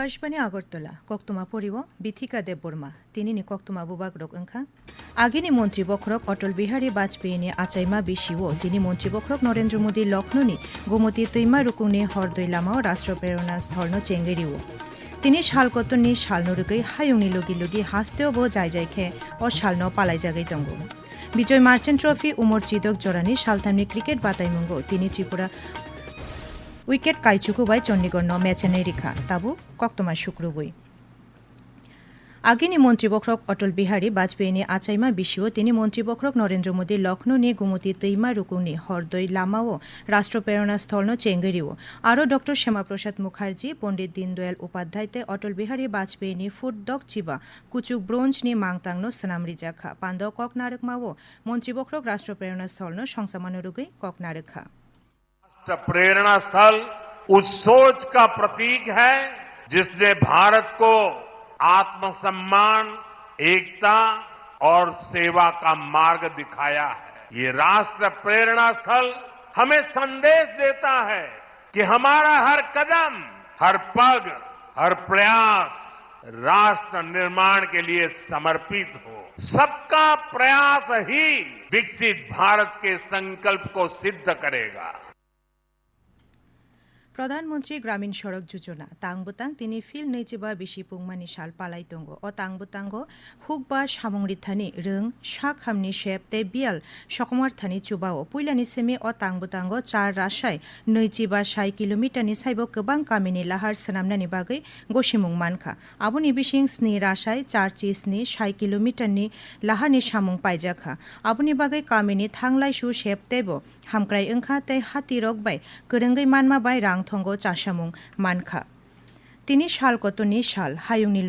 আকাশবাণী আগরতলা, কক্তমা পরিব বিথিকা দেববর্মা। তিনি নি কক্তমা বুবাগ্রক ওংখা আগিনি মন্ত্রী বখরক অটল বিহারী বাজপেয়ীনি আচাইমা বিশিও তিনি মন্ত্রী বখরক নরেন্দ্র মোদী লক্ষ্ণৌনি গোমতী তৈমা রুকুংনি হরদৈ লামাও রাষ্ট্র প্রেরণা স্থলন চেঙ্গেরিও তিনি শালকতননি শালনুরুগৈ হায়ুংনি লগি লগি হাস্তেও বো যাই যাইখে ও শালন পালাই জাগাই তঙ্গু বিজয় মার্চেন্ট ট্রফি উমর চিদক জরানি সালতামনি ক্রিকেট বাতাইমঙ্গ তিনি ত্রিপুরা উইকেট কাইচুকুবাই চণ্ডীগড় ন মেচেনে রিখা। তাবু কক্তমা শুক্রবই। আগিনী মন্ত্রী বখরক অটল বিহারী বাজপেয়ীনি আচাইমা বিশিও, তিনি মন্ত্রী বখরক নরেন্দ্র মোদী লক্ষ্ণৌ নি গুমতি তৈমা রুকুনি হরদৈ লামাও রাষ্ট্র প্রেরণা স্থল চেঙ্গেরিও। আরও ডক্টর শ্যামাপ্রসাদ মুখার্জি, পণ্ডিত দীনদয়াল উপাধ্যায়তে অটল বিহারী বাজপেয়ীনি ফুট দক চিবা, কুচুক ব্রোঞ্জ নি মাংতাংনো সনামরি জাখা পান্দ কক নারকমাও মন্ত্রী বখরক রাষ্ট্র প্রেরণা স্থল সংসামানুরুগৈ কক নারখা राष्ट्र प्रेरणा स्थल उस सोच का प्रतीक है, जिसने भारत को आत्मसम्मान, एकता और सेवा का मार्ग दिखाया है। ये राष्ट्र प्रेरणा स्थल हमें संदेश देता है कि हमारा हर कदम, हर पग, हर प्रयास राष्ट्र निर्माण के लिए समर्पित हो। सबका प्रयास ही विकसित भारत के संकल्प को सिद्ध करेगा। প্রধানমন্ত্রী গ্রামীণ সড়ক যোজনা। তাংবুতাং তিনি ফিল নৈচিবা বিশি পুংমানি সাল পালাই দঙ্গ ও তাংবুতাঙ্গ হুকবা সামংরি থানি, রং, শাক হামনি শেপ তে বিয়াল, সকমার থানি চুবাও। পুইলানি সেমি ও তাংবুতাঙ্গ চার রাসায় নৈচিবা সাই কিলোমিটারনি সাইব গোবাং কামিনি লাহার সোনামনানি বাগৈ গসিমুং মানখা। আবুনি বিশিং স্নি রাসায় চার চি স্নি সাই কিলোমিটারনি লাহারনি সামুং পাইজাখা। আবুনি বাগৈ কামিনি থাংলাই সু শেপ তেব হামক্রাই ওংখা তৈ হাতি রকবাই গরঙ্গই মানমা বাই রাং থঙ্গ চাশামুং মানখা তিনি শাল কতনি শাল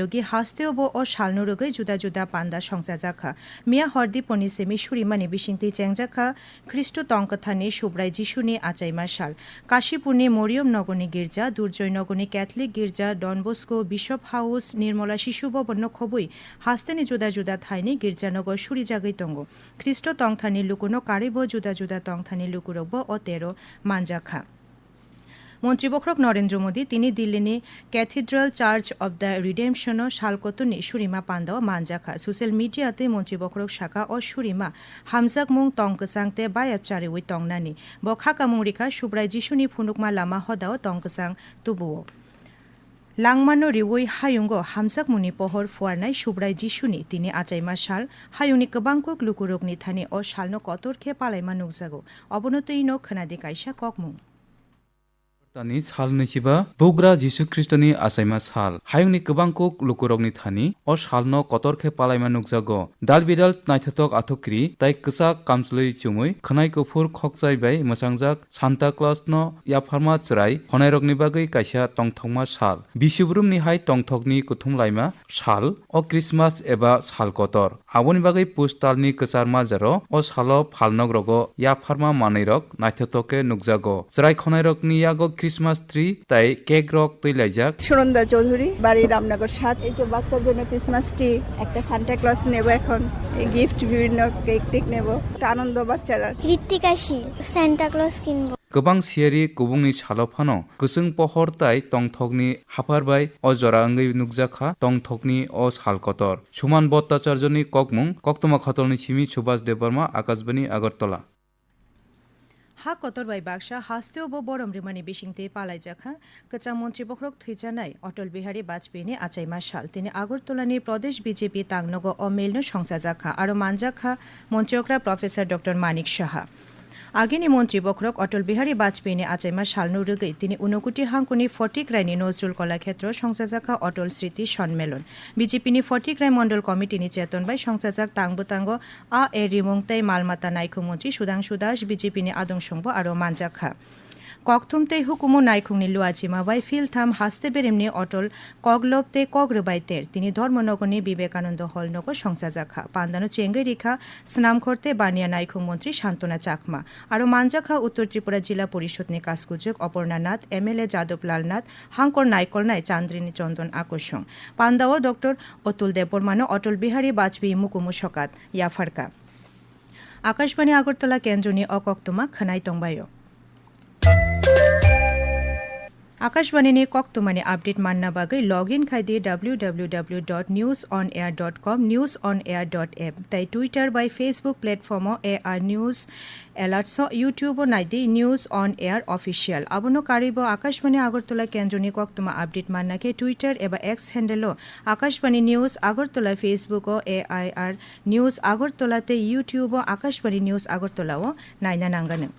লগি, হাস্তেও বো ও শাল নুরুগৈ জুদা জুদা পান্দা সংসা জাখা মিয়া হরদি পনিসেমি সুরিমানি বিশিংতি চেংজাখা খ্রিস্ট তঙ্কথানি সুব্রাই যিশুনি আচাইমা শাল। কাশীপুরনি মরিয়ম নগনী গির্জা, দুর্জয় নগনী ক্যাথলিক গির্জা ডনবোস্কো বিশপ হাউস, নির্মলা শিশু ভবন খবই হাস্তেনি জুদা জুদা থাইনি গির্জানগর সুরি জাগৈ তঙ্গ। খ্রিস্ট তংথানি লুকুনো কারিব জুদা জুদা তংথানি লুকুরব ও তেরো মানজাখা মন্ত্রীবক্রক নরেন্দ্র মোদী, তিনি দিল্লিনী ক্যাথিড্রাল চার্চ অব দ্য রিডেমশনও শালকতনি সুরিমা পান্দাও মানজাখা সোশ্যাল মিডিয়াতে মন্ত্রীবক্রক শাখা ও সুরিমা হামজাক মুং তংকসাংতে বায়াবচারে ওই তংনানি। বখাকা মুরিকা সুব্রাই জিসুনি ফুনুকমা লামা হদাও তংকসাং তুবুও। লাংমানো রিউই হায়ুঙ্গ হামসাক মুনি পহর ফুয়ার নাই সুব্রাই জিসুনি তিনি আচাইমা শাল হায়ুনি কবাংকুক লুকুরকনি থানি ও শালনো কতর খে পালাইমা নুকজাগো। অবনতই ন খনাদি কাইসা কক ককমুং 다니 살니시바 보그라 지수 크리스토니 아사이마 살 하용니 그방콕 루코럭니 타니 어 살노 거터케 팔라이마 눅자고 달비달 나이타톡 아토크리 타이 크사 감슬리 주무이 khanaiko phur khokjai bai masangja santa claus no ya pharma chrai khanairokni bagai kaisa tongthokma sal bishubrum ni hai tongthokni kuthumlaima sal o christmas eba sal kotor aboni bagai postalni kasarma jaro o salo phalnog rogo ya pharma manirok naithotoke nukjago chrai khanairokni yago Christmas tree তাই cake রক তৈলাইজাক সুনন্দা চৌধুরী বাড়ি রামনগর সাত এই যে বাচ্চার জন্য Christmas tree একটা Santa Claus নেব এখন গিফট বিভিন্ন কেক টেক নেব একটা আনন্দ বাচ্চারা ঋত্বিকা শীল স্যান্টা ক্লজ কিনবো गोबां सियारि गुबुंनि सालफानो गोसों पहर ताइ टंथकनि हाफारबाय अ जरा अंगै नुकजाखा टंथकनि अ सालकतर सुमान भट्टाचार्यनि ककमुं कक्तमा खतलनि सिमी सुभाष देबबर्मा आकाशबाणी আগরতলা হা কতরবাই বাক্সা হাস্তেও বো বরম রিমানি বিশিংতে পালাই যাখা। কচা মন্ত্রী বখরক জানাই অটল বিহারী বাজপেয়ীনি আচাইমা মাসাল তিনি আগরতলানি প্রদেশ বিজেপি তাংনগ অমেলন সংসা যাখা। আর মানজাখা মন্ত্রকরা প্রফেসর ডক্টর মানিক সাহা। আগেনি মন্ত্রী বক্রক, অটল বিহারী বাজপেয়ীনি আচাইমা শালনু রুগৈ, তিনি উনকুটি হাঙ্কুনি ফটিক রায়নি নজরুল কলাক্ষেত্র সংসাজাখা অটল স্মৃতি সম্মেলন। বিজেপিনি ফটিক রায় মণ্ডল কমিটিনি চেতন বাই সংসাজাক তাংবুতাঙ্গ আ এ রিমংতাই মালমাতা নাইকু মন্ত্রী সুধাংশু দাস বিজেপিনি আদংসংব আর মানজাখা। ককথুমতে হুকুমু নাইখুংনি লুয়াজিমা ওয়াই ফিল থাম হাসতে বেরেমনি অটল কগলবতে কগ্রবাইতের। তিনি ধর্মনগরনি বিবেকানন্দ হলনগ সংসাজাখা। পান্দানো চেঙ্গে রেখা স্নামখরতে বানিয়া নাইখুং মন্ত্রী শান্তনা চাকমা। আর মানজাখা উত্তর ত্রিপুরা জেলা পরিষদনি কাসকুজক অপর্ণা নাথ, এমএলএ যাদবলাল নাথ, হাঙ্কর নাইকল নাই চান্দ্রিনী চন্দন আকর্ষণ। পান্দাও ডক্টর অতুল দেববর্মানো অটল বিহারী বাজপেয়ী মুকুমু সকাত। ইয়াফারকা। আকাশবাণী আগরতলা কেন্দ্রনি অকক্তমা খানাই তংবায় আকাশবাণী নিয়ে কক তোমানে আপডেট કોક્તુમાની বাগে লগ ইন খাই দিয়ে W W W dot news on air dot com news on air dot app তাই Twitter by Facebook platform A R news alerts alerts নাই দিয়ে নিউজ অন এয়ার অফিসিয়াল আবনো কারিব আকাশবাণী আগরতলা কেন্দ্র নিয়ে কক তোমা আপডেট মান্নাকে টুইটার এবার এক্স হ্যান্ডেলও আকাশবাণী নিউজ আগরতলা ফেসবুক ও এ আই আর নিউজ আগরতলাতে ইউটিউব আকাশবাণী নিউজ আগরতলাও নাইনা নাংগানো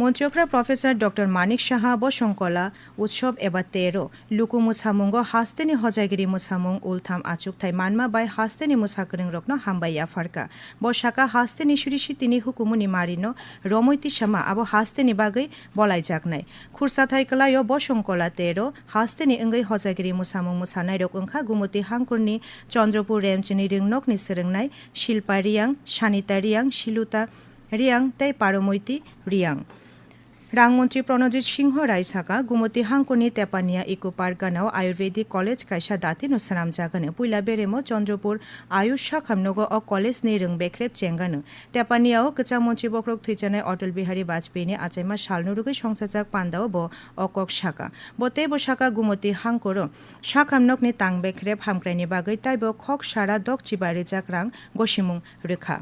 মন্ত্রীকরা প্রফেসর ডক্টর মানিক সাহা, বসংকলা, উৎসব এবা তেরো। লুকু মুসামুঙ্গ হাস্তেনি হজাগিরি মুসামুং উলথাম আচুক থাই মানমা বাই, হাস্তেনি মুসাকরিং রকন, হামবাইয়া ফারকা। বসাকা, হাস্তেনি সুরিশি তিনি হুকুমুনি মারিনো, রমৈতি সামা আবো হাস্তেনি বাগৈ বলাই জাগনাই খুরসা থাইকলায় বসংকলা তেরো, হাস্তেনি ওঙ্গৈ হজাগিরি মুসামুং মুসানাই রক ওংখা গুমতি হাংকুরনি, চন্দ্রপুর রেমচিনি রিংনকনি সিরংনাই শিল্পা রিয়াং সানিতা রিয়াং, শিলুতা রিয়াং, তাই পারমৈতি রিয়াং। রাংমন্ত্রী প্রণজিৎ সিংহ রায় সাকা গুমতি হাংকনি, তেপানিয়া ইকো পার্ক গানাও, আয়ুর্বেদিক কলেজ, কাইসা দাতিনো সানাম জাগানো, পুইলা বেরেমো, চন্দ্রপুর, আয়ুষ শাখামনগ অ কলেজ নি রং বেখ্রেব চেঙ্গানো। তেপানিয়াও কচা মন্ত্রী বক্রক থুইজানাই অটল বিহারী বাজপেয়ীনি আচাইমা সালনুরুগৈ সংসাজাক পান্দাও ব অকক শাখা। বতে ব শাখা গুমতি হাংকর। শাখামনকনি তাং বেখ্রেব হামক্রাইনি বাগৈ তাইব খক সারা দক চিবারি জাক রাং গসিমুং রেখা।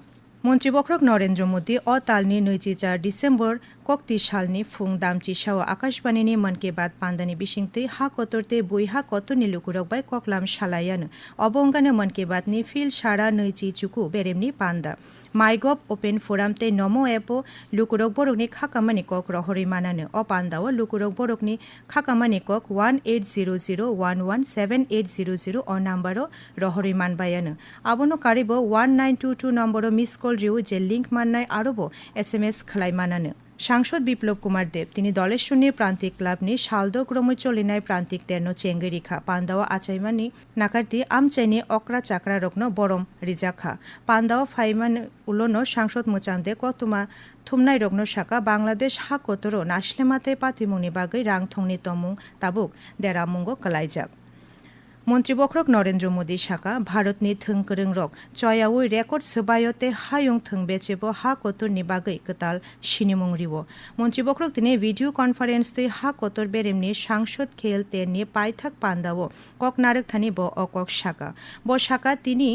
মন্ত্রী বক্রক নরেন্দ্র মোদী অতালনি নৈজি চার ডিসেম্বর কক্তি সালনি ফুং দামচি সাও আকাশবাণীনি মন কে বাত পান্দানি বিশিংতে হা কতরতে বই হা কতনি লুকুরক বাই ককলাম সালায়ান অবঙ্গানে মন কে বাতনি ফিল সারা নৈজি চুকু বেরেমনি পান্দা। মাইগভ ওপেন ফোরামতে নমো এপো লুকুরক বরকনি খাকামানি কক রহরি মানানো। অপান্দাও লুকুরক বরকনি খাকামানি cock one eight zero zero one one seven eight zero zero অ নাম্বারও রহরি মানবায়ানো। আবনো কারিব ওয়ান নাইন টু টু নম্বরও মিস কল রিউ যে লিঙ্ক মান্নায় আরবো এস এম এস খেলাই মানানো। সাংসদ বিপ্লব কুমার দেব, তিনি দলের শূন্য প্রান্তিক ক্লাব নি শালদ ক্রমে চলিনায় প্রান্তিক তের্ন চেঙ্গেরিখা পান্দাওয়া আচাইমানি নাকারতি আমচাইনি, অকরা চাকরা রগ্ন, বরম রিজাখা পান্দাওয়া ফাইমান উলনো, সাংসদ মুচান্দে কতুমা থুমনাই রগ্ন শাখা, বাংলাদেশ হা কতরো নাসলেমাতে পাতিমুনি বাগৈ রাংথংনি তমুং, তাবুক, দেরামুঙ্গ, কলাইজাক। মন্ত্রী বক্রক নরেন্দ্র মোদী শাখা ভারতনি থংকরং রক, চয়াউই রেকর্ড সবায়তে হায়ং থং বেচেব হা কতর নিবাগৈ কতাল সিনিমংরিব রিব। মন্ত্রী বক্রক তিনি ভিডিও কনফারেন্স তে হা কতর বেরেমনি সাংসদ খেল তেনি পাইথাক পান্দাও, কক নারক থানি ব অকক শাখা। ব শাখা তিনি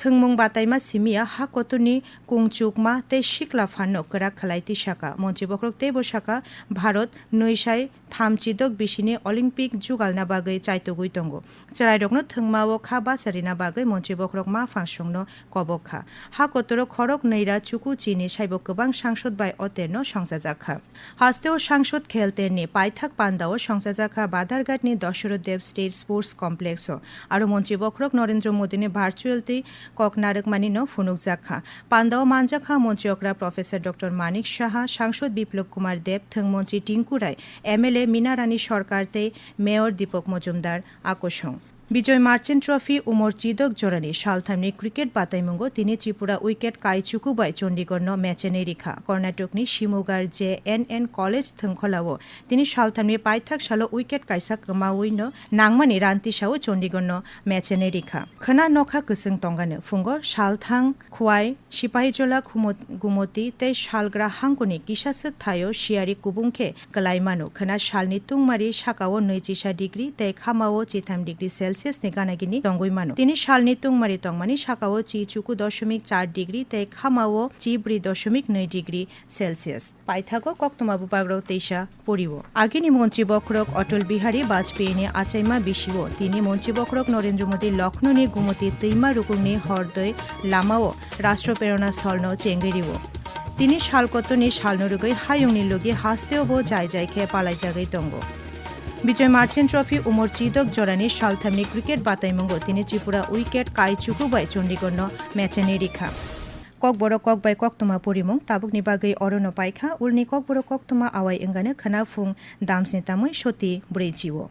থংমং বাতাইমা সিমিয়া হা কতনি কুংচুকমা তে শিকলা ফানো করা খালাই তিসাকা মঞ্চে বক্রক তে বসাকা ভারত নৈশাই থামচি দক বিশিনে অলিম্পিক যুগালনা বাগৈ চাইতগুই তঙ্গ চারাইরকন থংমা ও খা বা সারিনা বাগৈ মঞ্চে বক্রক মা ফাংসংন কবখা হা কতর খরক নৈরা চুকু চিনে সাইব কবাং সাংসদ বাই অতের্ন হাস্তে ও সাংসদ খেলতে নে পাইথাক পান্দাও সংসাজাখা বাধারঘাট নে Dasharath Deb state sports complex আর মন্ত্রী বক্রক নরেন্দ্র মোদী ভার্চুয়ালতে কক নারক মানিন, ফুনুক জাখা পান্দাও মানজাখা মন্ত্রীকরা প্রফেসর ডক্টর মানিক সাহা, সাংসদ বিপ্লব কুমার দেব থংমন্ত্রী টিঙ্কু রায়, এমএলএ মিনা রানী সরকারতে মেয়র দীপক মজুমদার, আকর্ষণ। বিজয় মার্চেন্ট ট্রফি উমর চিদক জোরানি। সালথামনি ক্রিকেট বাতাইমুঙ্গ তিনি ত্রিপুরা উইকেট কাইচুকুবাই, চণ্ডীগড় ম্যাচেনে রিখা কর্ণাটকনি শিমুগার যে এন এন কলেজ থংখলাও। তিনি সালথামনি পাইথাক সালো উইকেট কাইসা কমাউইন নাংমানি রান্তি সাও চণ্ডীগড় ম্যাচেনে রিখা খনা নখা কুসুং তঙ্গানো ফুঙ্গ, সালথাং, খুয়াই, সিপাহীজলা গুমতি তে সালগ্রা হাংকুনি কিসাসক থায়ো, শিয়ারি কুবুংখে কলাইমানো। খনা সালনি তুংমারি সাকাও নৈচিসা ডিগ্রি তে খামাও চিথাম ডিগ্রি সেলসিয়াস সেলসিয়াস গানাগিনি তঙ্গই মানো তিনি সালনি তুংমারি তংমানি সাকাও চি চুকু দশমিক চার ডিগ্রি তে খামাও চি ব্রি দশমিক নয় ডিগ্রি সেলসিয়াস। পাইথাগো কক্তমাবু পাগ্র তেইশা পড়িব। আগিনি মন্ত্রী বক্রক অটল বিহারী বাজপেয়ী নে আচাইমা বিশিব। তিনি মন্ত্রী বক্রক নরেন্দ্র মোদী লক্ষ্ণৌ নে গুমতি তৈমা রুকুংনি হরদয় লামাও রাষ্ট্র প্রেরণা স্থল ন চেঙ্গেরিব। তিনি শালকতনি শালনরুগৈ হায়ংনি লগি হাস্তেও বো যাই যাই খেয়ে পালাই জাগাই তঙ্গ। বিজয় মার্চেন্ট ট্রফি উমর চিদক জরানি সালথামনি ক্রিকেট বাতাইমঙ্গ তিনি ত্রিপুরা উইকেট কাই চুকুবাই চণ্ডীগড় ম্যাচে নিরীক্ষা। কক বড় কক বাই কক তোমা পরিমং তাবুকনি বাগৈ অরণ পাইখা, উলনি কক বড় কক তোমা আওয়াই এঙ্গানে, খানা ফুং দামসিন তামৈ সতী ব্রৈজিও